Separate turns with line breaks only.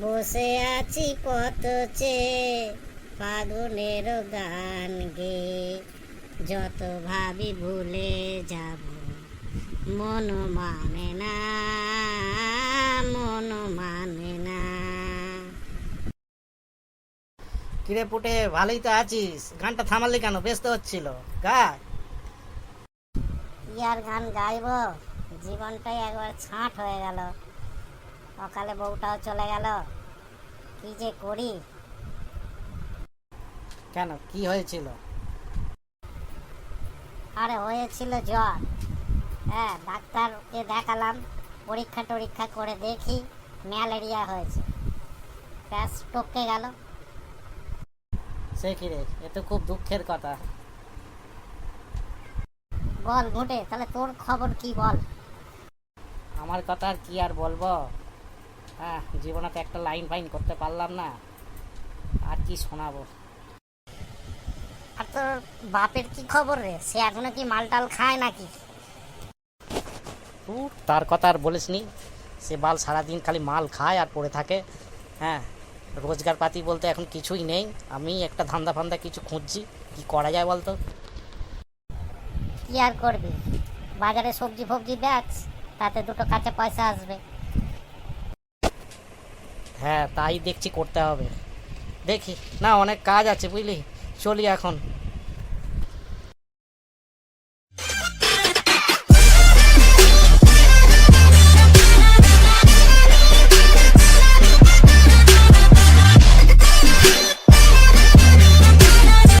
বসে আছি পথ চেয়ে ফাগুনের গান গে যত ভাবি ভুলে যাব মন মানে না মন মানে না।
কিরে পুটে ভালোই তো আছিস। গানটা থামালি কেন? ব্যস্ত হচ্ছিল। গা
ইয়ার গান গাইবো। জীবনটাই একবার ছাঁট হয়ে গেল। সকালে বউটাও চলে গেল। কি যে করি?
কেন? কি হয়েছিল?
আরে হয়েছিল জ্বর। হ্যাঁ ডাক্তারকে দেখালাম পরীক্ষা টরীক্ষা করে দেখি ম্যালেরিয়া হয়েছে। ব্যাস টপকে গেল।
সে কি রে? এ তো খুব দুঃখের কথা।
বল ঘুটে তাহলে তোর খবর কি বল?
আমার কথা আর কি আর বলব? হ্যাঁ জীবনে তো একটা লাইন ফাইন করতে পারলাম না। আর কি শোনাবো?
আর তোর বাপের কি খবর রে? সে এখনও কি মালটাল খায় নাকি?
তার কথা আর বলিসনি সে বাল সারাদিন খালি মাল খায় আর পড়ে থাকে। হ্যাঁ রোজগার পাতি বলতে এখন কিছুই নেই। আমি একটা ধান্দা ফান্দা কিছু খুঁজছি। কি করা যায় বলতো?
কি আর করবি? বাজারে সবজি ফবজি দেখ তাতে দুটো কাঁচা পয়সা আসবে।
হ্যাঁ তাই দেখছি করতে হবে। দেখি না অনেক কাজ আছে বুঝলি? চলি এখন।